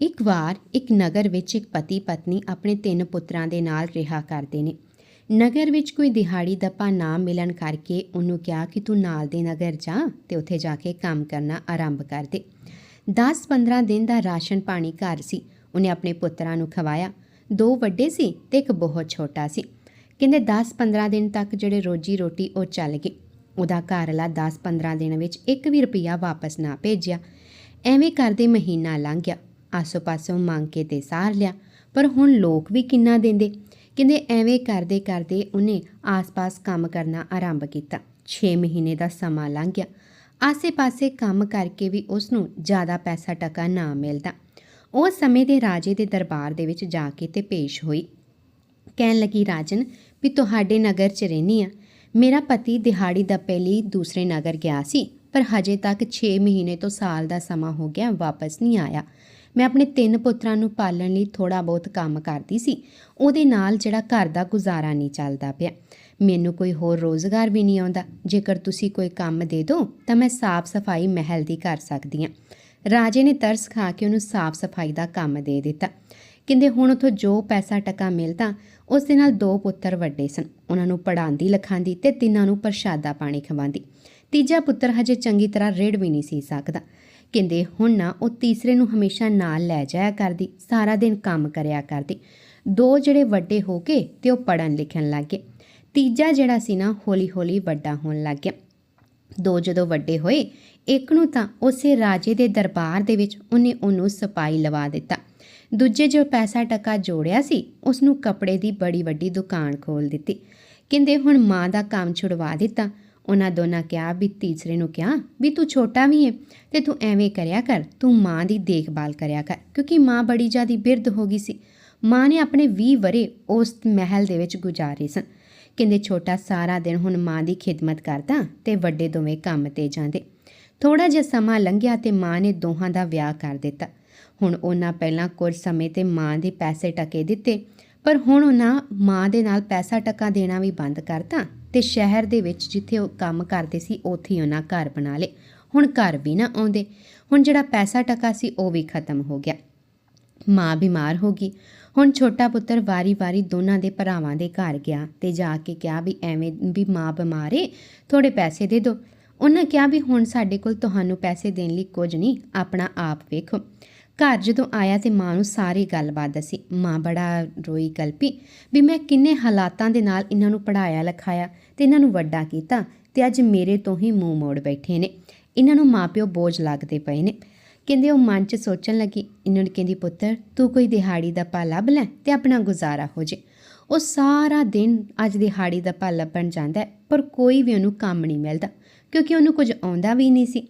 ਇੱਕ ਵਾਰ ਇੱਕ ਨਗਰ ਵਿੱਚ ਇੱਕ ਪਤੀ ਪਤਨੀ ਆਪਣੇ ਤਿੰਨ ਪੁੱਤਰਾਂ ਦੇ ਨਾਲ ਰਿਹਾ ਕਰਦੇ ਨੇ। ਨਗਰ ਵਿੱਚ ਕੋਈ ਦਿਹਾੜੀ ਦੱਪਾ ਨਾ ਮਿਲਣ ਕਰਕੇ ਉਹਨੂੰ ਕਿਹਾ ਕਿ ਤੂੰ ਨਾਲ ਦੇ ਨਗਰ ਜਾ ਤੇ ਉੱਥੇ ਜਾ ਕੇ ਕੰਮ ਕਰਨਾ ਆਰੰਭ ਕਰ ਦੇ। 10-15 ਦਿਨ ਦਾ ਰਾਸ਼ਨ ਪਾਣੀ ਘਰ ਸੀ। ਉਹਨੇ ਆਪਣੇ ਪੁੱਤਰਾਂ ਨੂੰ ਖਵਾਇਆ। ਦੋ ਵੱਡੇ ਸੀ ਤੇ ਇੱਕ ਬਹੁਤ ਛੋਟਾ ਸੀ। ਕਹਿੰਦੇ 10-15 ਦਿਨ ਤੱਕ ਜਿਹੜੇ ਰੋਜੀ ਰੋਟੀ ਉਹ ਚੱਲ ਗਈ। ਉਹਦਾ ਘਰਲਾ 10-15 ਦਿਨ ਵਿੱਚ ਇੱਕ ਵੀ ਰੁਪਿਆ ਵਾਪਸ ਨਾ ਭੇਜਿਆ। ਐਵੇਂ ਕਰਦੇ ਮਹੀਨਾ ਲੰਘ ਗਿਆ। ਆਸੋ ਪਾਸੋਂ ਮੰਗ ਕੇ ਤੇ ਸਾਰ ਲਿਆ। ਪਰ ਹੁਣ ਲੋਕ ਵੀ ਕਿੰਨਾ ਦਿੰਦੇ? ਕਹਿੰਦੇ ਐਵੇਂ ਕਰਦੇ ਕਰਦੇ ਉਹਨੇ ਆਸ-ਪਾਸ ਕੰਮ ਕਰਨਾ ਆਰੰਭ ਕੀਤਾ। 6 ਮਹੀਨੇ ਦਾ ਸਮਾਂ ਲੰਘ ਗਿਆ। ਆਸੇ-ਪਾਸੇ ਕੰਮ ਕਰਕੇ ਵੀ ਉਸ ਨੂੰ ਜ਼ਿਆਦਾ ਪੈਸਾ ਟਕਾ ਨਾ ਮਿਲਦਾ। ਉਹ ਸਮੇਂ ਦੇ ਰਾਜੇ ਦੇ ਦਰਬਾਰ ਦੇ ਵਿੱਚ ਜਾ ਕੇ ਤੇ ਪੇਸ਼ ਹੋਈ। ਕਹਿਣ ਲੱਗੀ, ਰਾਜਨ, ਵੀ ਤੁਹਾਡੇ ਨਗਰ 'ਚ ਰਹਿਨੀ ਆ। ਮੇਰਾ ਪਤੀ ਦਿਹਾੜੀ ਦਾ ਪਹਿਲੀ ਦੂਸਰੇ ਨਗਰ ਗਿਆ ਸੀ, ਪਰ ਹਜੇ ਤੱਕ 6 ਮਹੀਨੇ ਤੋਂ ਸਾਲ ਦਾ ਸਮਾਂ ਹੋ ਗਿਆ ਵਾਪਸ ਨਹੀਂ ਆਇਆ। ਮੈਂ ਆਪਣੇ ਤਿੰਨ ਪੁੱਤਰਾਂ ਨੂੰ ਪਾਲਣ ਲਈ ਥੋੜਾ ਬਹੁਤ ਕੰਮ ਕਰਦੀ ਸੀ। ਉਹਦੇ ਨਾਲ ਜਿਹੜਾ ਘਰ ਦਾ ਗੁਜ਼ਾਰਾ ਨਹੀਂ ਚੱਲਦਾ ਪਿਆ। ਮੈਨੂੰ ਕੋਈ ਹੋਰ ਰੋਜ਼ਗਾਰ ਵੀ ਨਹੀਂ ਆਉਂਦਾ। ਜੇਕਰ ਤੁਸੀਂ ਕੋਈ ਕੰਮ ਦੇ ਦਿਓ ਤਾਂ ਮੈਂ ਸਾਫ਼ ਸਫ਼ਾਈ ਮਹਿਲ ਦੀ ਕਰ ਸਕਦੀ ਹਾਂ। ਰਾਜੇ ਨੇ ਤਰਸ ਖਾ ਕੇ ਉਹਨੂੰ ਸਾਫ਼ ਸਫ਼ਾਈ ਦਾ ਕੰਮ ਦੇ ਦਿੱਤਾ। ਕਹਿੰਦੇ, ਹੁਣ ਉਥੋਂ ਜੋ ਪੈਸਾ ਟਕਾ ਮਿਲਦਾ, ਉਸ ਦੇ ਨਾਲ ਦੋ ਪੁੱਤਰ ਵੱਡੇ ਸਨ। ਉਹਨਾਂ ਨੂੰ ਪੜਾਉਂਦੀ ਲਿਖਾਉਂਦੀ ਤੇ ਤਿੰਨਾਂ ਨੂੰ ਪ੍ਰਸ਼ਾਦਾ ਪਾਣੀ ਖਵਾਉਂਦੀ। ਤੀਜਾ ਪੁੱਤਰ ਹਜੇ ਚੰਗੀ ਤਰ੍ਹਾਂ ਰੇੜ ਵੀ ਨਹੀਂ ਸੀ ਸਕਦਾ। ਕਹਿੰਦੇ, ਹੁਣ ਨਾ ਉਹ ਤੀਸਰੇ ਨੂੰ ਹਮੇਸ਼ਾ ਨਾਲ ਲੈ ਜਾਇਆ ਕਰਦੀ, ਸਾਰਾ ਦਿਨ ਕੰਮ ਕਰਿਆ ਕਰਦੀ। ਦੋ ਜਿਹੜੇ ਵੱਡੇ ਹੋ ਕੇ ਤੇ ਉਹ ਪੜਨ ਲਿਖਣ ਲੱਗ ਗਏ। ਤੀਜਾ ਜਿਹੜਾ ਸੀ ਨਾ, ਹੌਲੀ-ਹੌਲੀ ਵੱਡਾ ਹੋਣ ਲੱਗ ਗਿਆ। ਦੋ ਜਦੋਂ ਵੱਡੇ ਹੋਏ, ਇੱਕ ਨੂੰ ਤਾਂ ਉਸੇ ਰਾਜੇ ਦੇ ਦਰਬਾਰ ਦੇ ਵਿੱਚ ਉਹਨੇ ਉਹਨੂੰ ਸਪਾਈ ਲਵਾ ਦਿੱਤਾ। ਦੂਜੇ ਜੋ ਪੈਸਾ ਟਕਾ ਜੋੜਿਆ ਸੀ ਉਸ ਨੂੰ ਕੱਪੜੇ ਦੀ ਬੜੀ ਵੱਡੀ ਦੁਕਾਨ ਖੋਲ ਦਿੱਤੀ। ਕਹਿੰਦੇ, ਹੁਣ ਮਾਂ ਦਾ ਕੰਮ ਛੁਡਵਾ ਦਿੱਤਾ। ਉਹਨਾਂ ਦੋਨਾਂ ਕਿਹਾ ਵੀ ਤੀਸਰੇ ਨੂੰ ਕਿਹਾ ਵੀ ਤੂੰ ਛੋਟਾ ਵੀ ਹੈ ਤੇ ਤੂੰ ਐਵੇਂ ਕਰਿਆ ਕਰ, ਤੂੰ ਮਾਂ ਦੀ ਦੇਖਭਾਲ ਕਰਿਆ ਕਰ, ਕਿਉਂਕਿ ਮਾਂ ਬੜੀ ਜ਼ਿਆਦੀ ਬਿਰਧ ਹੋ ਗਈ ਸੀ। ਮਾਂ ਨੇ ਆਪਣੇ 20 ਵਰੇ ਉਸ ਮਹਿਲ ਦੇ ਵਿੱਚ ਗੁਜ਼ਾਰੇ ਸਨ। ਕਹਿੰਦੇ ਛੋਟਾ ਸਾਰਾ ਦਿਨ ਹੁਣ ਮਾਂ ਦੀ ਖਿਦਮਤ ਕਰਦਾ ਤੇ ਵੱਡੇ ਦੋਵੇਂ ਕੰਮ ਤੇ ਜਾਂਦੇ। ਥੋੜਾ ਜਿਹਾ ਸਮਾਂ ਲੰਘਿਆ ਤੇ ਮਾਂ ਨੇ ਦੋਹਾਂ ਦਾ ਵਿਆਹ ਕਰ ਦਿੱਤਾ। ਹੁਣ ਉਹਨਾਂ ਪਹਿਲਾਂ ਕੁਝ ਸਮੇਂ ਤੇ ਮਾਂ ਦੇ ਪੈਸੇ ਟਕੇ ਦਿੱਤੇ, ਪਰ ਹੁਣ ਉਹਨਾਂ ਮਾਂ ਦੇ ਨਾਲ ਪੈਸਾ ਟਕਾ ਦੇਣਾ ਵੀ ਬੰਦ ਕਰਤਾ ਤੇ ਸ਼ਹਿਰ ਦੇ ਵਿੱਚ ਜਿੱਥੇ ਉਹ ਕੰਮ ਕਰਦੇ ਸੀ, ਉੱਥੇ ਹੀ ਉਹਨਾਂ ਘਰ ਬਣਾ ਲਏ। ਹੁਣ ਘਰ ਵੀ ਨਾ ਆਉਂਦੇ। ਹੁਣ ਜਿਹੜਾ ਪੈਸਾ ਟਕਾ ਸੀ, ਉਹ ਵੀ ਖਤਮ ਹੋ ਗਿਆ। ਮਾਂ ਬਿਮਾਰ ਹੋ ਗਈ। ਹੁਣ ਛੋਟਾ ਪੁੱਤਰ ਵਾਰੀ-ਵਾਰੀ ਦੋਨਾਂ ਦੇ ਭਰਾਵਾਂ ਦੇ ਘਰ ਗਿਆ ਤੇ ਜਾ ਕੇ ਕਿਹਾ ਵੀ ਐਵੇਂ ਵੀ ਮਾਂ ਬਿਮਾਰ ਏ ਥੋੜੇ ਪੈਸੇ ਦੇ ਦਿਓ। ਉਹਨਾਂ ਕਿਹਾ ਵੀ ਹੁਣ ਸਾਡੇ ਕੋਲ ਤੁਹਾਨੂੰ ਪੈਸੇ ਦੇਣ ਲਈ ਕੁਝ ਨਹੀਂ, ਆਪਣਾ ਆਪ ਵੇਖੋ। ਘਰ ਜਦੋਂ ਆਇਆ ਤੇ ਮਾਂ ਨੂੰ ਸਾਰੀ ਗੱਲਬਾਤ ਦੱਸੀ। ਮਾਂ ਬੜਾ ਰੋਈ ਕਲਪੀ ਵੀ ਮੈਂ ਕਿੰਨੇ ਹਾਲਾਤਾਂ ਦੇ ਨਾਲ ਇਹਨਾਂ ਨੂੰ ਪੜਾਇਆ ਲਿਖਾਇਆ ਤੇ ਇਹਨਾਂ ਨੂੰ ਵੱਡਾ ਕੀਤਾ ਤੇ ਅੱਜ ਮੇਰੇ ਤੋਂ ਹੀ ਮੂੰਹ ਮੋੜ ਬੈਠੇ ਨੇ। ਇਹਨਾਂ ਨੂੰ ਮਾਪਿਓ ਬੋਝ ਲੱਗਦੇ ਪਏ ਨੇ। ਕਹਿੰਦੇ ਉਹ ਮਨ 'ਚ ਸੋਚਣ ਲੱਗੀ, ਇਹਨਾਂ ਨੂੰ ਕਹਿੰਦੀ, ਪੁੱਤਰ, ਤੂੰ ਕੋਈ ਦਿਹਾੜੀ ਦਾ ਪਾ ਲੱਭ ਲੈ ਤੇ ਆਪਣਾ ਗੁਜ਼ਾਰਾ ਹੋ ਜੇ। ਉਹ ਸਾਰਾ ਦਿਨ ਅੱਜ ਦਿਹਾੜੀ ਦਾ ਪਾ ਲੱਭਣ ਜਾਂਦਾ ਪਰ ਕੋਈ ਵੀ ਉਹਨੂੰ ਕੰਮ ਨਹੀਂ ਮਿਲਦਾ, ਕਿਉਂਕਿ ਉਹਨੂੰ ਕੁਝ ਆਉਂਦਾ ਵੀ ਨਹੀਂ ਸੀ।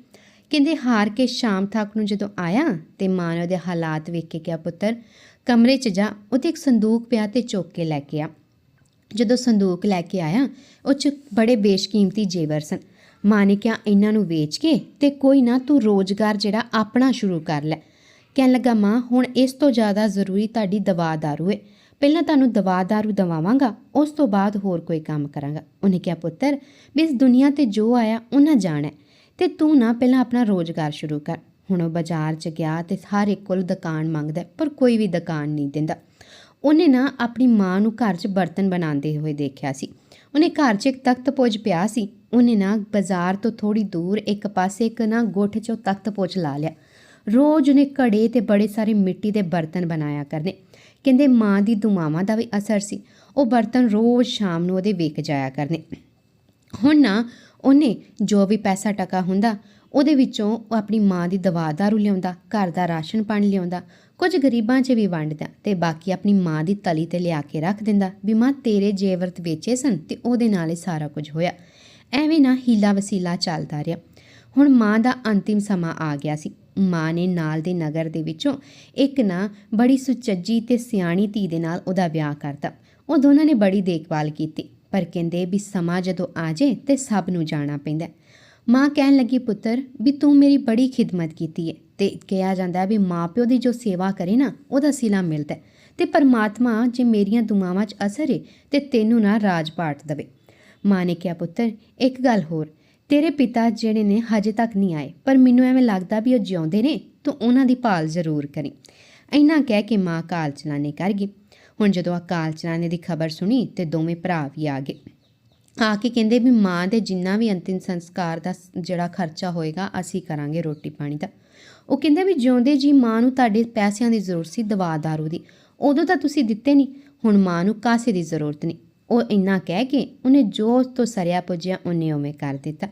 ਕਹਿੰਦੇ, ਹਾਰ ਕੇ ਸ਼ਾਮ ਤੱਕ ਨੂੰ ਜਦੋਂ ਆਇਆ ਤੇ ਮਾਂ ਨੇ ਉਹਦੇ ਹਾਲਾਤ ਵੇਖ ਕੇ ਕਿਹਾ, ਪੁੱਤਰ, ਕਮਰੇ 'ਚ ਜਾ। ਉੱਥੇ ਇੱਕ ਸੰਦੂਕ ਪਿਆ ਤੇ ਚੁੱਕ ਕੇ ਲੈ ਕੇ ਆ। ਜਦੋਂ ਸੰਦੂਕ ਲੈ ਕੇ ਆਇਆ, ਉਹ 'ਚ ਬੜੇ ਬੇਸ਼ਕੀਮਤੀ ਜੇਵਰ ਸਨ। ਮਾਂ ਨੇ ਕਿਹਾ, ਇਹਨਾਂ ਨੂੰ ਵੇਚ ਕੇ ਤੇ ਕੋਈ ਨਾ ਤੂੰ ਰੋਜ਼ਗਾਰ ਜਿਹੜਾ ਆਪਣਾ ਸ਼ੁਰੂ ਕਰ ਲੈ। ਕਹਿਣ ਲੱਗਾ, ਮਾਂ, ਹੁਣ ਇਸ ਤੋਂ ਜ਼ਿਆਦਾ ਜ਼ਰੂਰੀ ਤੁਹਾਡੀ ਦਵਾ ਦਾਰੂ ਹੈ ਪਹਿਲਾਂ ਤੁਹਾਨੂੰ ਦਵਾ ਦਾਰੂ ਦਵਾਵਾਂਗਾ, ਉਸ ਤੋਂ ਬਾਅਦ ਹੋਰ ਕੋਈ ਕੰਮ ਕਰਾਂਗਾ। ਉਹਨੇ ਕਿਹਾ, ਪੁੱਤਰ ਵੀ ਇਸ ਦੁਨੀਆ ਤੇ ਜੋ ਆਇਆ, ਉਹਨਾਂ ਜਾਣਾ ਤੇ ਤੂੰ ਨਾ ਪਹਿਲਾਂ ਆਪਣਾ ਰੋਜ਼ਗਾਰ ਸ਼ੁਰੂ ਕਰ। ਹੁਣ ਉਹ ਬਾਜ਼ਾਰ 'ਚ ਗਿਆ ਤੇ ਹਰ ਇੱਕ ਕੋਲ ਦੁਕਾਨ ਮੰਗਦਾ, ਪਰ ਕੋਈ ਵੀ ਦੁਕਾਨ ਨਹੀਂ ਦਿੰਦਾ। ਉਹਨੇ ਨਾ ਆਪਣੀ ਮਾਂ ਨੂੰ ਘਰ 'ਚ ਬਰਤਨ ਬਣਾਉਂਦੇ ਹੋਏ ਦੇਖਿਆ ਸੀ। ਉਹਨੇ ਘਰ 'ਚ ਇੱਕ ਤਖਤ ਪੋਜ ਪਿਆ ਸੀ। ਉਹਨੇ ਨਾ ਬਾਜ਼ਾਰ ਤੋਂ ਥੋੜੀ ਦੂਰ ਇੱਕ ਪਾਸੇ ਇੱਕ ਨਾ ਗੁੱਠ 'ਚੋਂ ਤਖਤ ਪੋਜ ਲਾ ਲਿਆ। ਰੋਜ਼ ਉਹਨੇ ਘੜੇ ਤੇ ਬੜੇ ਸਾਰੇ ਮਿੱਟੀ ਦੇ ਬਰਤਨ ਬਣਾਇਆ ਕਰਨੇ ਕਹਿੰਦੇ ਮਾਂ ਦੀ ਦੁਆਵਾਂ ਦਾ ਵੀ ਅਸਰ ਸੀ। ਉਹ ਬਰਤਨ ਰੋਜ਼ ਸ਼ਾਮ ਨੂੰ ਉਹਦੇ ਵੇਖ ਜਾਇਆ ਕਰਨੇ ਹੁਣ ਨਾ ਉਹਨੇ ਜੋ ਵੀ ਪੈਸਾ ਟਕਾ ਹੁੰਦਾ, ਉਹਦੇ ਵਿੱਚੋਂ ਉਹ ਆਪਣੀ ਮਾਂ ਦੀ ਦਵਾ ਦਾਰੂ ਲਿਆਉਂਦਾ, ਘਰ ਦਾ ਰਾਸ਼ਨ ਪਾਣੀ ਲਿਆਉਂਦਾ, ਕੁਝ ਗਰੀਬਾਂ 'ਚ ਵੀ ਵੰਡਦਾ ਤੇ ਬਾਕੀ ਆਪਣੀ ਮਾਂ ਦੀ ਤਲੀ ਤੇ ਲਿਆ ਕੇ ਰੱਖ ਦਿੰਦਾ। ਵੀ ਮਾਂ, ਤੇਰੇ ਜੇਵਰਤ ਵੇਚੇ ਸਨ ਤੇ ਉਹਦੇ ਨਾਲ ਹੀ ਸਾਰਾ ਕੁਝ ਹੋਇਆ। ਐਵੇਂ ਨਾ ਹੀਲਾ ਵਸੀਲਾ ਚੱਲਦਾ ਰਿਹਾ। ਹੁਣ ਮਾਂ ਦਾ ਅੰਤਿਮ ਸਮਾਂ ਆ ਗਿਆ ਸੀ। ਮਾਂ ਨੇ ਨਾਲ ਦੇ ਨਗਰ ਦੇ ਵਿੱਚੋਂ ਇੱਕ ਨਾ ਬੜੀ ਸੁਚੱਜੀ ਤੇ ਸਿਆਣੀ ਧੀ ਦੇ ਨਾਲ ਉਹਦਾ ਵਿਆਹ ਕਰਤਾ। ਉਹ ਦੋਨਾਂ ਨੇ ਬੜੀ ਦੇਖਭਾਲ ਕੀਤੀ। ਪਰ ਕਹਿੰਦੇ ਵੀ ਸਮਾਂ ਜਦੋਂ ਆ ਜੇ ਤੇ ਸਭ ਨੂੰ ਜਾਣਾ ਪੈਂਦਾ ਮਾਂ ਕਹਿਣ ਲੱਗੀ, ਪੁੱਤਰ, ਵੀ ਤੂੰ ਮੇਰੀ ਬੜੀ ਖਿਦਮਤ ਕੀਤੀ ਹੈ ਤੇ ਕਿਹਾ ਜਾਂਦਾ ਹੈ ਵੀ ਮਾਪਿਓ ਦੀ ਜੋ ਸੇਵਾ ਕਰੇ ਨਾ, ਉਹਦਾ ਸਿਲਾ ਮਿਲਦਾ ਹੈ ਤੇ ਪਰਮਾਤਮਾ ਜੇ ਮੇਰੀਆਂ ਦੁਆਵਾਂ 'ਚ ਅਸਰ ਏ ਤੇ ਤੈਨੂੰ ਨਾ ਰਾਜ ਪਾਟ ਦਵੇ। ਮਾਂ ਨੇ ਕਿਹਾ, ਪੁੱਤਰ, ਇੱਕ ਗੱਲ ਹੋਰ, ਤੇਰੇ ਪਿਤਾ ਜਿਹੜੇ ਨੇ ਹਜੇ ਤੱਕ ਨਹੀਂ ਆਏ, ਪਰ ਮੈਨੂੰ ਐਵੇਂ ਲੱਗਦਾ ਵੀ ਉਹ ਜਿਉਂਦੇ ਨੇ, ਤੂੰ ਉਹਨਾਂ ਦੀ ਭਾਲ ਜ਼ਰੂਰ ਕਰੀ। ਇੰਨਾ ਕਹਿ ਕੇ ਮਾਂ ਕਾਲ ਚਲਾਣੇ ਕਰ ਗਈ। ਹੁਣ ਜਦੋਂ ਅਕਾਲ ਕਾਲ ਚਲਾਣੇ ਦੀ ਖਬਰ ਸੁਣੀ ਤੇ ਦੋਵੇਂ ਭਰਾ ਵੀ ਆ ਗਏ। ਆ ਕੇ ਕਹਿੰਦੇ ਵੀ ਮਾਂ ਦੇ ਜਿੰਨਾ ਵੀ ਅੰਤਿਮ ਸੰਸਕਾਰ ਦਾ ਜਿਹੜਾ ਖਰਚਾ ਹੋਏਗਾ, ਅਸੀਂ ਕਰਾਂਗੇ ਰੋਟੀ ਪਾਣੀ ਦਾ। ਉਹ ਕਹਿੰਦੇ ਵੀ ਜਿਉਂਦੇ ਜੀ ਮਾਂ ਨੂੰ ਤੁਹਾਡੇ ਪੈਸਿਆਂ ਦੀ ਜ਼ਰੂਰਤ ਸੀ ਦਵਾ ਦਾਰੂ ਦੀ। ਉਦੋਂ ਤਾਂ ਤੁਸੀਂ ਦਿੱਤੇ ਨਹੀਂ ਹੁਣ ਮਾਂ ਨੂੰ ਕਾਸੇ ਦੀ ਜ਼ਰੂਰਤ ਨਹੀਂ ਉਹ ਇੰਨਾ ਕਹਿ ਕੇ ਉਹਨੇ ਜੋ ਉਸ ਤੋਂ ਸਰਿਆ ਪੁੱਜਿਆ, ਉਹਨੇ ਉਵੇਂ ਕਰ ਦਿੱਤਾ।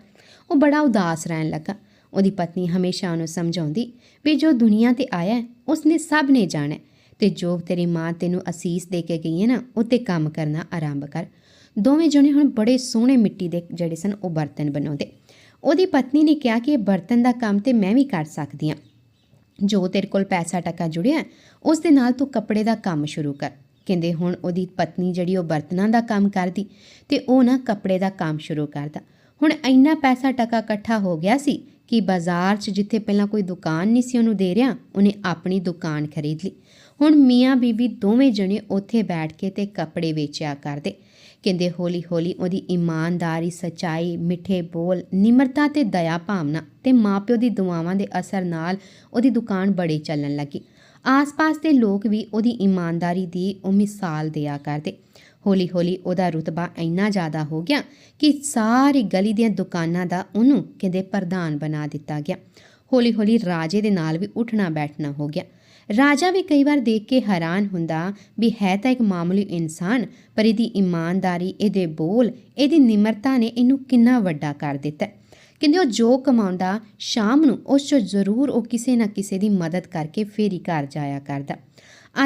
ਉਹ ਬੜਾ ਉਦਾਸ ਰਹਿਣ ਲੱਗਾ। ਉਹਦੀ ਪਤਨੀ ਹਮੇਸ਼ਾ ਉਹਨੂੰ ਸਮਝਾਉਂਦੀ ਵੀ ਜੋ ਦੁਨੀਆ ਤੇ ਆਇਆ ਉਸਨੇ ਸਭ ਨੇ ਜਾਣਾ ਤੇ ਜੋ ਤੇਰੀ ਮਾਂ ਤੈਨੂੰ ਅਸੀਸ ਦੇ ਕੇ ਗਈ ਹੈ ਨਾ ਉਹ ਤੇ ਕੰਮ ਕਰਨਾ ਆਰੰਭ ਕਰ। ਦੋਵੇਂ ਜਣੇ ਹੁਣ ਬੜੇ ਸੋਹਣੇ ਮਿੱਟੀ ਦੇ ਜਿਹੜੇ ਸਨ, ਉਹ ਬਰਤਨ ਬਣਾਉਂਦੇ। ਉਹਦੀ ਪਤਨੀ ਨੇ ਕਿਹਾ ਕਿ ਇਹ ਬਰਤਨ ਦਾ ਕੰਮ ਤੇ ਮੈਂ ਵੀ ਕਰ ਸਕਦੀ ਹਾਂ। ਜੋ ਤੇਰੇ ਕੋਲ ਪੈਸਾ ਟਕਾ ਜੁੜਿਆ, ਉਸ ਦੇ ਨਾਲ ਤੂੰ ਕੱਪੜੇ ਦਾ ਕੰਮ ਸ਼ੁਰੂ ਕਰ। ਕਹਿੰਦੇ ਹੁਣ ਉਹਦੀ ਪਤਨੀ ਜਿਹੜੀ ਉਹ ਬਰਤਨਾਂ ਦਾ ਕੰਮ ਕਰਦੀ, ਤੇ ਉਹ ਨਾ ਕੱਪੜੇ ਦਾ ਕੰਮ ਸ਼ੁਰੂ ਕਰਦਾ। ਹੁਣ ਇੰਨਾ ਪੈਸਾ ਟਕਾ ਇਕੱਠਾ ਹੋ ਗਿਆ ਸੀ ਕਿ ਬਾਜ਼ਾਰ 'ਚ ਜਿੱਥੇ ਪਹਿਲਾਂ ਕੋਈ ਦੁਕਾਨ ਨਹੀਂ ਸੀ ਉਹਨੂੰ ਦੇ ਰਿਹਾ, ਉਹਨੇ ਆਪਣੀ ਦੁਕਾਨ ਖਰੀਦ ਲਈ। ਹੁਣ ਮੀਆਂ ਬੀਬੀ ਦੋਵੇਂ ਜਣੇ ਉੱਥੇ ਬੈਠ ਕੇ ਤੇ ਕੱਪੜੇ ਵੇਚਿਆ ਕਰਦੇ। ਕਹਿੰਦੇ, ਹੌਲੀ ਹੌਲੀ ਉਹਦੀ ਇਮਾਨਦਾਰੀ, ਸਚਾਈ, ਮਿੱਠੇ ਬੋਲ, ਨਿਮਰਤਾ ਤੇ ਦਇਆ ਭਾਵਨਾ ਤੇ ਮਾਪਿਓ ਦੀ ਦੁਆਵਾਂ ਦੇ ਅਸਰ ਨਾਲ ਉਹਦੀ ਦੁਕਾਨ ਬੜੇ ਚੱਲਣ ਲੱਗੀ। ਆਸ-ਪਾਸ ਦੇ ਲੋਕ ਵੀ ਉਹਦੀ ਇਮਾਨਦਾਰੀ ਦੀ ਉਹ ਮਿਸਾਲ ਦਿਆ ਕਰਦੇ। ਹੌਲੀ ਹੌਲੀ ਉਹਦਾ ਰੁਤਬਾ ਇੰਨਾ ਜ਼ਿਆਦਾ ਹੋ ਗਿਆ ਕਿ ਸਾਰੀ ਗਲੀ ਦੀਆਂ ਦੁਕਾਨਾਂ ਦਾ ਉਹਨੂੰ ਕਹਿੰਦੇ ਪ੍ਰਧਾਨ ਬਣਾ ਦਿੱਤਾ ਗਿਆ। ਹੌਲੀ ਹੌਲੀ ਰਾਜੇ ਦੇ ਨਾਲ ਵੀ ਉੱਠਣਾ ਬੈਠਣਾ ਹੋ ਗਿਆ। ਰਾਜਾ ਵੀ ਕਈ ਵਾਰ ਦੇਖ ਕੇ ਹੈਰਾਨ ਹੁੰਦਾ ਵੀ ਹੈ ਤਾਂ ਇੱਕ ਮਾਮੂਲੀ ਇਨਸਾਨ, ਪਰ ਇਹਦੀ ਇਮਾਨਦਾਰੀ, ਇਹਦੇ ਬੋਲ, ਇਹਦੀ ਨਿਮਰਤਾ ਨੇ ਇਹਨੂੰ ਕਿੰਨਾ ਵੱਡਾ ਕਰ ਦਿੱਤਾ। ਕਹਿੰਦੇ ਉਹ ਜੋ ਕਮਾਉਂਦਾ, ਸ਼ਾਮ ਨੂੰ ਉਸ 'ਚੋਂ ਜ਼ਰੂਰ ਉਹ ਕਿਸੇ ਨਾ ਕਿਸੇ ਦੀ ਮਦਦ ਕਰਕੇ ਫੇਰ ਹੀ ਘਰ ਜਾਇਆ ਕਰਦਾ।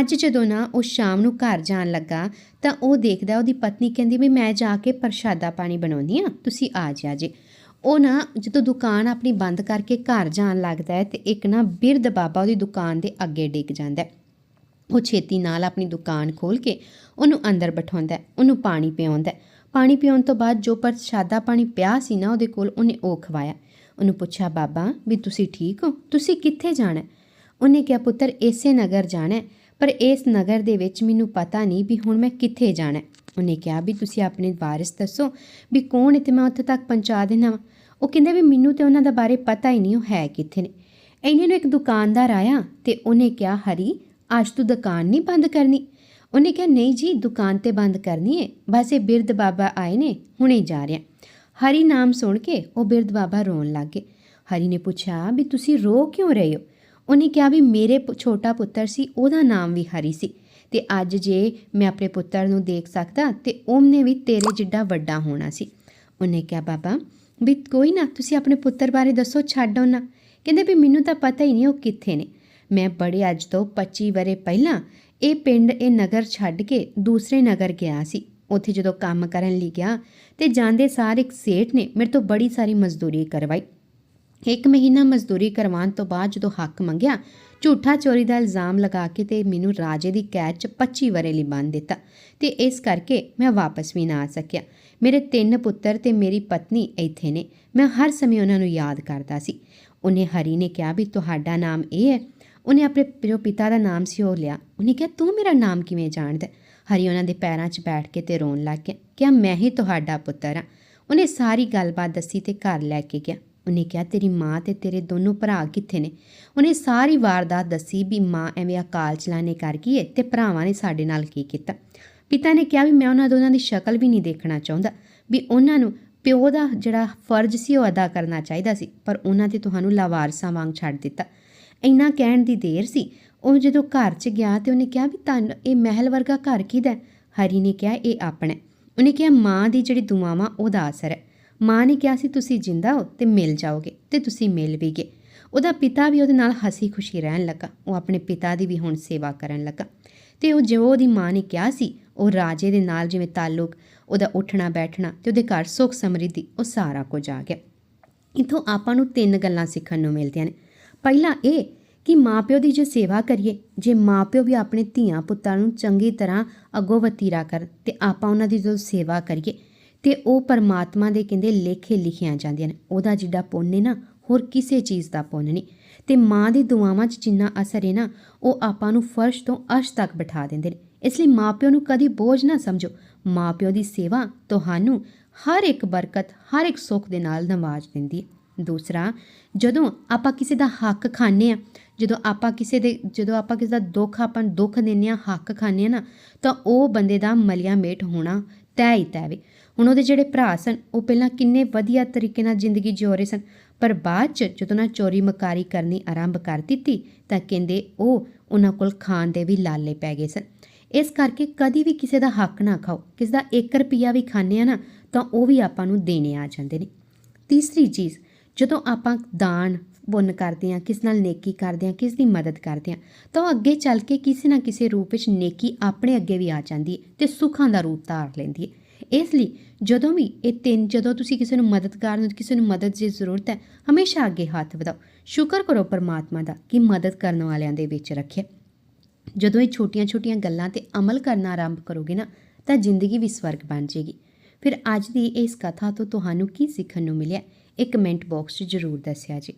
ਅੱਜ ਜਦੋਂ ਨਾ ਉਹ ਸ਼ਾਮ ਨੂੰ ਘਰ ਜਾਣ ਲੱਗਾ, ਤਾਂ ਉਹ ਦੇਖਦਾ ਉਹਦੀ ਪਤਨੀ ਕਹਿੰਦੀ ਵੀ ਮੈਂ ਜਾ ਕੇ ਪ੍ਰਸ਼ਾਦਾ ਪਾਣੀ ਬਣਾਉਂਦੀ ਆ ਤੁਸੀਂ ਆ ਜਾ ਜੇ। ਉਹ ਨਾ ਜਦੋਂ ਦੁਕਾਨ ਆਪਣੀ ਬੰਦ ਕਰਕੇ ਘਰ ਜਾਣ ਲੱਗਦਾ ਹੈ ਤੇ ਇੱਕ ਨਾ ਬਿਰਧ ਬਾਬਾ ਉਹਦੀ ਦੁਕਾਨ ਦੇ ਅੱਗੇ ਡਿੱਗ ਜਾਂਦਾ ਹੈ। ਉਹ ਛੇਤੀ ਨਾਲ ਆਪਣੀ ਦੁਕਾਨ ਖੋਲ ਕੇ ਉਹਨੂੰ ਅੰਦਰ ਬਿਠਾਉਂਦਾ ਉਹਨੂੰ ਪਾਣੀ ਪਿਆਉਂਦਾ ਪਾਣੀ ਪਿਆਉਣ ਤੋਂ ਬਾਅਦ ਜੋ ਪਰ ਸਾਦਾ ਪਾਣੀ ਪਿਆ ਸੀ ਨਾ ਉਹਦੇ ਕੋਲ ਉਹਨੇ ਉਹ ਖਵਾਇਆ। ਉਹਨੂੰ ਪੁੱਛਿਆ, ਬਾਬਾ, ਵੀ ਤੁਸੀਂ ਠੀਕ ਹੋ? ਤੁਸੀਂ ਕਿੱਥੇ ਜਾਣਾ ਉਹਨੇ ਕਿਹਾ, ਪੁੱਤਰ, ਇਸੇ ਨਗਰ ਜਾਣਾ ਪਰ ਇਸ ਨਗਰ ਦੇ ਵਿੱਚ ਮੈਨੂੰ ਪਤਾ ਨਹੀਂ ਵੀ ਹੁਣ ਮੈਂ ਕਿੱਥੇ ਜਾਣਾ ਉਹਨੇ ਕਿਹਾ ਵੀ ਤੁਸੀਂ ਆਪਣੇ ਵਾਰਿਸ ਦੱਸੋ ਵੀ ਕੌਣ ਹੈ ਤੇ ਮੈਂ ਉੱਥੇ ਤੱਕ ਪਹੁੰਚਾ ਦੇਣਾ ਵਾ। ਉਹ ਕਹਿੰਦੇ ਵੀ ਮੈਨੂੰ ਤੇ ਉਹਨਾਂ ਦਾ ਬਾਰੇ ਪਤਾ ਹੀ ਨਹੀਂ, ਉਹ ਹੈ ਕਿੱਥੇ ਨੇ। ਇੰਨੇ ਨੂੰ ਇੱਕ ਦੁਕਾਨਦਾਰ ਆਇਆ ਤੇ ਉਹਨੇ ਕਿਹਾ, ਹਰੀ, ਅੱਜ ਤੂੰ ਦੁਕਾਨ ਨਹੀਂ ਬੰਦ ਕਰਨੀ? ਉਹਨੇ ਕਿਹਾ, ਨਹੀਂ ਜੀ, ਦੁਕਾਨ ਤੇ ਬੰਦ ਕਰਨੀ ਹੈ ਬਸ ਇਹ ਬਿਰਧ ਬਾਬਾ ਆਏ ਨੇ, ਹੁਣੇ ਜਾ ਰਿਹਾ। ਹਰੀ ਨਾਮ ਸੁਣ ਕੇ ਉਹ ਬਿਰਧ ਬਾਬਾ ਰੋਣ ਲੱਗ ਗਏ। ਹਰੀ ਨੇ ਪੁੱਛਿਆ, ਵੀ ਤੁਸੀਂ ਰੋ ਕਿਉਂ ਰਹੇ ਹੋ? ਉਹਨੇ ਕਿਹਾ ਵੀ ਮੇਰੇ ਪੁ- ਛੋਟਾ ਪੁੱਤਰ ਸੀ, ਉਹਦਾ ਨਾਮ ਵੀ ਹਰੀ ਸੀ। ਤੇ ਅੱਜ ਜੇ ਮੈਂ ਆਪਣੇ ਪੁੱਤਰ ਨੂੰ ਦੇਖ ਸਕਦਾ ਤੇ ਉਹਨੇ ਵੀ ਤੇਰੇ ਜਿੱਡਾ ਵੱਡਾ ਹੋਣਾ ਸੀ। ਉਹਨੇ ਕਿਹਾ, ਬਾਬਾ, ਵੀ ਕੋਈ ਨਾ, ਤੁਸੀਂ ਆਪਣੇ ਪੁੱਤਰ ਬਾਰੇ ਦੱਸੋ, ਛੱਡ ਉਹਨਾਂ। ਕਹਿੰਦੇ ਵੀ ਮੈਨੂੰ ਤਾਂ ਪਤਾ ਹੀ ਨਹੀਂ ਉਹ ਕਿੱਥੇ ਨੇ। ਮੈਂ ਬੜੇ ਅੱਜ ਤੋਂ 25 ਵਰੇ ਪਹਿਲਾਂ ਇਹ ਪਿੰਡ, ਇਹ ਨਗਰ ਛੱਡ ਕੇ ਦੂਸਰੇ ਨਗਰ ਗਿਆ ਸੀ। ਉੱਥੇ ਜਦੋਂ ਕੰਮ ਕਰਨ ਲਈ ਗਿਆ ਤੇ ਜਾਂਦੇ ਸਾਰ ਇੱਕ ਸੇਠ ਨੇ ਮੇਰੇ ਤੋਂ ਬੜੀ ਸਾਰੀ ਮਜ਼ਦੂਰੀ ਕਰਵਾਈ। ਇੱਕ ਮਹੀਨਾ ਮਜ਼ਦੂਰੀ ਕਰਵਾਉਣ ਤੋਂ ਬਾਅਦ ਜਦੋਂ ਹੱਕ ਮੰਗਿਆ, ਝੂਠਾ ਚੋਰੀ ਦਾ ਇਲਜ਼ਾਮ ਲਗਾ ਕੇ ਤੇ ਮੈਨੂੰ ਰਾਜੇ ਦੀ ਕੈਦ 'ਚ 25 ਵਰੇ ਲਈ ਬੰਨ ਦਿੱਤਾ ਤੇ ਇਸ ਕਰਕੇ ਮੈਂ ਵਾਪਸ ਵੀ ਨਾ ਆ ਸਕਿਆ। ਮੇਰੇ ਤਿੰਨ ਪੁੱਤਰ ਤੇ ਮੇਰੀ ਪਤਨੀ ਇੱਥੇ ਨੇ। ਮੈਂ ਹਰ ਸਮੇਂ ਉਹਨਾਂ ਨੂੰ ਯਾਦ ਕਰਦਾ ਸੀ। ਉਹਨੇ ਹਰੀ ਨੇ ਕਿਹਾ ਵੀ ਤੁਹਾਡਾ ਨਾਮ ਇਹ ਹੈ। ਉਹਨੇ ਆਪਣੇ ਪਿਓ ਪਿਤਾ ਦਾ ਨਾਮ ਸੀ ਉਹ ਲਿਆ। ਉਹਨੇ ਕਿਹਾ, ਤੂੰ ਮੇਰਾ ਨਾਮ ਕਿਵੇਂ ਜਾਣਦਾ? ਹਰੀ ਉਹਨਾਂ ਦੇ ਪੈਰਾਂ 'ਚ ਬੈਠ ਕੇ ਤੇ ਰੋਣ ਲੱਗ ਗਿਆ। ਕਿਹਾ, ਮੈਂ ਹੀ ਤੁਹਾਡਾ ਪੁੱਤਰ ਹਾਂ। ਉਹਨੇ ਸਾਰੀ ਗੱਲਬਾਤ ਦੱਸੀ ਤੇ ਘਰ ਲੈ ਕੇ ਗਿਆ। ਉਹਨੇ ਕਿਹਾ, ਤੇਰੀ ਮਾਂ ਤੇ ਤੇਰੇ ਦੋਨੋਂ ਭਰਾ ਕਿੱਥੇ ਨੇ? ਉਹਨੇ ਸਾਰੀ ਵਾਰਦਾਤ ਦੱਸੀ ਵੀ ਮਾਂ ਐਵੇਂ ਅਕਾਲ ਚਲਾਣੇ ਕਰ ਗਈ ਏ ਤੇ ਭਰਾਵਾਂ ਨੇ ਸਾਡੇ ਨਾਲ ਕੀ ਕੀਤਾ? ਪਿਤਾ ਨੇ ਕਿਹਾ ਵੀ ਮੈਂ ਉਹਨਾਂ ਦੋਨਾਂ ਦੀ ਸ਼ਕਲ ਵੀ ਨਹੀਂ ਦੇਖਣਾ ਚਾਹੁੰਦਾ, ਵੀ ਉਹਨਾਂ ਨੂੰ ਪਿਓ ਦਾ ਜਿਹੜਾ ਫਰਜ਼ ਸੀ ਉਹ ਅਦਾ ਕਰਨਾ ਚਾਹੀਦਾ ਸੀ, ਪਰ ਉਹਨਾਂ ਤੇ ਤੁਹਾਨੂੰ ਲਾਵਾਰਸਾਂ ਵਾਂਗ ਛੱਡ ਦਿੱਤਾ। ਇੰਨਾ ਕਹਿਣ ਦੀ ਦੇਰ ਸੀ, ਉਹ ਜਦੋਂ ਘਰ 'ਚ ਗਿਆ ਤੇ ਉਹਨੇ ਕਿਹਾ ਵੀ ਤੁਹਾਨੂੰ, ਇਹ ਮਹਿਲ ਵਰਗਾ ਘਰ ਕਿਹਦਾ ਹਰੀ ਨੇ ਕਿਹਾ, ਇਹ ਆਪਣਾ ਉਹਨੇ ਕਿਹਾ, ਮਾਂ ਦੀ ਜਿਹੜੀ ਦੁਆਵਾਂ ਉਹਦਾ ਅਸਰ ਹੈ। ਮਾਂ ਨੇ ਕਿਹਾ ਸੀ, ਤੁਸੀਂ ਜਿੰਦਾ ਹੋ ਤੇ ਮਿਲ ਜਾਓਗੇ ਤੇ ਤੁਸੀਂ ਮਿਲ ਵੀ ਗਏ। ਉਹਦਾ ਪਿਤਾ ਵੀ ਉਹਦੇ ਨਾਲ ਹਸੀ ਖੁਸ਼ੀ ਰਹਿਣ ਲੱਗਾ। ਉਹ ਆਪਣੇ ਪਿਤਾ ਦੀ ਵੀ ਹੁਣ ਸੇਵਾ ਕਰਨ ਲੱਗਾ। ਤੇ ਉਹ ਜੋ ਉਹਦੀ ਮਾਂ ਨੇ ਕਿਹਾ ਸੀ, ਉਹ ਰਾਜੇ ਦੇ ਨਾਲ ਜਿਵੇਂ ਤਾਲੁਕ, ਉਹਦਾ ਉੱਠਣਾ ਬੈਠਣਾ ਤੇ ਉਹਦੇ ਘਰ ਸੁੱਖ ਸਮਰਿੱਧੀ, ਉਹ ਸਾਰਾ ਕੁਝ ਆ ਗਿਆ। ਇਥੋਂ ਆਪਾਂ ਨੂੰ ਤਿੰਨ ਗੱਲਾਂ ਸਿੱਖਣ ਨੂੰ ਮਿਲਦੀਆਂ ਨੇ। ਪਹਿਲਾ ਇਹ ਕਿ ਮਾਪਿਓ ਦੀ ਜੇ ਸੇਵਾ ਕਰੀਏ, ਜੇ ਮਾਪਿਓ ਵੀ ਆਪਣੇ ਧੀਆਂ ਪੁੱਤਾਂ ਨੂੰ ਚੰਗੀ ਤਰ੍ਹਾਂ ਅੱਗੋਂ ਵਤੀਰਾ ਕਰਨ ਤੇ ਆਪਾਂ ਉਹਨਾਂ ਦੀ ਜੋ ਸੇਵਾ ਕਰੀਏ ਤੇ ਉਹ ਪਰਮਾਤਮਾ ਦੇ ਕਹਿੰਦੇ ਲੇਖੇ ਲਿਖੀਆਂ ਜਾਂਦੀਆਂ ਨੇ। ਉਹਦਾ ਜਿਹੜਾ ਪੁੰਨ ਹੈ ਨਾ, ਹੋਰ ਕਿਸੇ ਚੀਜ਼ ਦਾ ਪੁੰਨ ਨਹੀਂ। ਤੇ ਮਾਂ ਦੀ ਦੁਆਵਾਂ 'ਚ ਜਿੰਨਾ ਅਸਰ ਹੈ ਨਾ, ਉਹ ਆਪਾਂ ਨੂੰ ਫਰਸ਼ ਤੋਂ ਅਰਸ਼ ਤੱਕ ਬਿਠਾ ਦਿੰਦੇ ਨੇ। ਇਸ ਲਈ ਮਾਪਿਓ ਨੂੰ ਕਦੀ ਬੋਝ ਨਾ ਸਮਝੋ। ਮਾਪਿਓ ਦੀ ਸੇਵਾ ਤੁਹਾਨੂੰ ਹਰ ਇੱਕ ਬਰਕਤ, ਹਰ ਇੱਕ ਸੁੱਖ ਦੇ ਨਾਲ ਨਵਾਜ ਦਿੰਦੀ ਹੈ ਦੂਸਰਾ, ਜਦੋਂ ਆਪਾਂ ਕਿਸੇ ਦਾ ਹੱਕ ਖਾਂਦੇ ਆ ਜਦੋਂ ਆਪਾਂ ਕਿਸੇ ਦੇ, ਜਦੋਂ ਆਪਾਂ ਕਿਸੇ ਦਾ ਦੁੱਖ, ਆਪਾਂ ਨੂੰ ਦੁੱਖ ਦਿੰਦੇ ਹਾਂ, ਹੱਕ ਖਾਂਦੇ ਹਾਂ ਨਾ, ਤਾਂ ਉਹ ਬੰਦੇ ਦਾ ਮਲਿਆ ਮੇਟ ਹੋਣਾ ਤੈਅ ਹੀ ਤੈਅ ਵੇ। ਹੁਣ ਉਹਦੇ ਜਿਹੜੇ ਭਰਾ ਸਨ, ਉਹ ਪਹਿਲਾਂ ਕਿੰਨੇ ਵਧੀਆ ਤਰੀਕੇ ਨਾਲ ਜ਼ਿੰਦਗੀ ਜਿਉ ਰਹੇ ਸਨ। ਪਰ ਬਾਅਦ ਚ ਜਦੋਂ ਨਾ ਚੋਰੀ ਮਕਾਰੀ ਕਰਨੀ ਆਰੰਭ ਕਰ ਦਿੱਤੀ, ਤਾਂ ਕਹਿੰਦੇ ਉਹ ਉਹਨਾਂ ਕੋਲ ਖਾਣ ਦੇ ਵੀ ਲਾਲੇ ਪੈ ਗਏ ਸਨ। ਇਸ ਕਰਕੇ ਕਦੀ ਵੀ ਕਿਸੇ ਦਾ ਹੱਕ ਨਾ ਖਾਓ। ਕਿਸੇ ਦਾ 1 ਰੁਪਿਆ ਵੀ ਖਾਂਦੇ ਆ ਨਾ, ਤਾਂ ਉਹ ਵੀ ਆਪਾਂ ਨੂੰ ਦੇਣੇ ਆ ਜਾਂਦੇ ਨੇ। ਤੀਸਰੀ ਚੀਜ਼, ਜਦੋਂ ਆਪਾਂ ਦਾਨ ਪੁੰਨ ਕਰਦੇ ਹਾਂ ਕਿਸ ਨਾਲ ਨੇਕੀ ਕਰਦੇ ਹਾਂ ਕਿਸ ਦੀ ਮਦਦ ਕਰਦੇ ਹਾਂ ਤਾਂ ਉਹ ਅੱਗੇ ਚੱਲ ਕੇ ਕਿਸੇ ਨਾ ਕਿਸੇ ਰੂਪ ਵਿੱਚ ਨੇਕੀ ਆਪਣੇ ਅੱਗੇ ਵੀ ਆ ਜਾਂਦੀ ਹੈ ਤੇ ਸੁੱਖਾਂ ਦਾ ਰੂਪ ਧਾਰ ਲੈਂਦੀ ਹੈ। ਇਸ ਲਈ ਜਦੋਂ ਵੀ ਇਹ ਤਿੰਨ, ਜਦੋਂ ਤੁਸੀਂ ਕਿਸੇ ਨੂੰ ਮਦਦ ਕਰਨ ਕਿਸੇ ਨੂੰ ਮਦਦ ਦੀ ਜ਼ਰੂਰਤ ਹੈ, ਹਮੇਸ਼ਾ ਅੱਗੇ ਹੱਥ ਵਧਾਓ। ਸ਼ੁਕਰ ਕਰੋ ਪਰਮਾਤਮਾ ਦਾ ਕਿ ਮਦਦ ਕਰਨ ਵਾਲਿਆਂ ਦੇ ਵਿੱਚ ਰੱਖਿਆ। ਜਦੋਂ ਇਹ ਛੋਟੀਆਂ-ਛੋਟੀਆਂ ਗੱਲਾਂ ਤੇ ਅਮਲ ਕਰਨਾ ਆਰੰਭ ਕਰੋਗੇ ਨਾ, ਤਾਂ ਜ਼ਿੰਦਗੀ ਵੀ ਸਵਰਗ ਬਣ ਜਾਏਗੀ। ਫਿਰ ਅੱਜ ਦੀ ਇਸ ਕਥਾ ਤੋਂ ਤੁਹਾਨੂੰ ਕੀ ਸਿੱਖਣ ਨੂੰ ਮਿਲਿਆ ਇਹ ਕਮੈਂਟ ਬਾਕਸ 'ਚ ਜ਼ਰੂਰ ਦੱਸਿਆ ਜੀ।